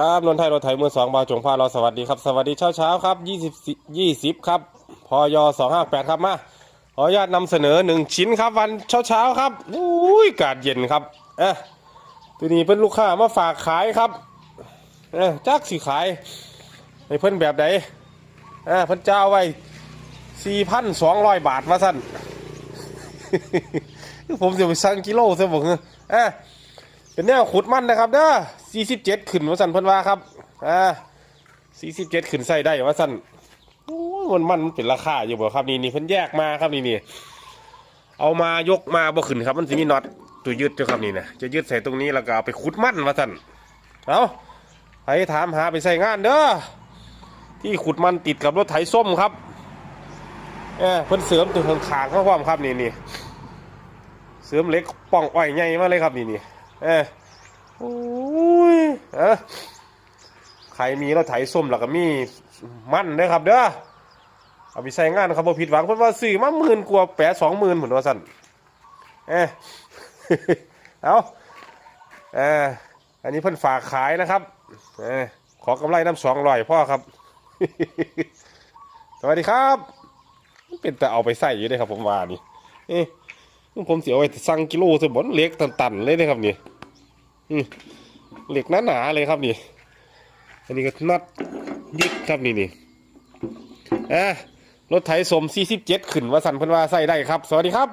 ครับนนทไทยรถไถมือสองบาวจงพาเราสวัสดีครับ สวัสดีเช้าเช้าครับยี่สิบยี่สิบครับพอยสองห้าแปดครับมาขออนุญาตนำเสนอหนึ่งชิ้นครับวันเช้าเช้าครับอุ้ยอากาศเย็นครับเอ๊ะตัวนี้เป็นลูกค้ามาฝากขายครับเอ๊ะจักสิขายให้เพิ่อนแบบไหนเอ๊ะเพิ่อนเจ้าไว้สี่พันสองร้อยบาทว่าสั้นผมจะไปสั่งกิโลซะบอกเอ๊ะเป็นแนวขุดมันนะครับเด้อ 47ขึ้นว่าสันเพิ่นว่าครับอ่า47ขึ้นใส่ได้ว่าสันโอ้มันมันเป็นราคาอยู่บ่ครับนี่นี่เพิ่นแยกมาครับนี่นี่เอามายกมาบ่ขึ้นครับมันสิมีน็อตตัวยึดอยู่ครับนี่นะจะยึดใส่ตรงนี้แล้วก็เอาไปขุดมันว่าสันเอาไปถามหาไปใส่งานเด้อที่ขุดมันติดกับรถไถส้มครับเออเพิ่นเสริมตัวข้างๆเข้างความครับนี่นี่เสริมเล็กป้องอ้อยใหญ่มาเลยครับนี่นี่เออโอ้ เออใครมีรถไถส้มแล้วก็มีมันเด้อครับ เด้อเอาไปใช้งานครับบ่ผิดหวังเพราะว่าซื้อมาหมื่นกว่าแปดสองหมื่นเหมือนว่าสั่นเออเอาเอออันนี้เพิ่นฝากขายนะครับเออขอกำไรน้ำสองร้อยพ่อครับ สวัสดีครับเป็นแต่เอาไปใส่อยู่เด้ครับผมว่านี่เอ๊ะผมเสียไว้สั่งกิโลสมบนเล็กตันๆเลยนะครับนี่อืม เหล็กหนาๆเลยครับนี่ อันนี้ก็น็อตยึดครับนี่นี่อะรถไถสม47ขึ้นว่าสันเพิ่นว่าใส่ได้ครับ สวัสดีครับ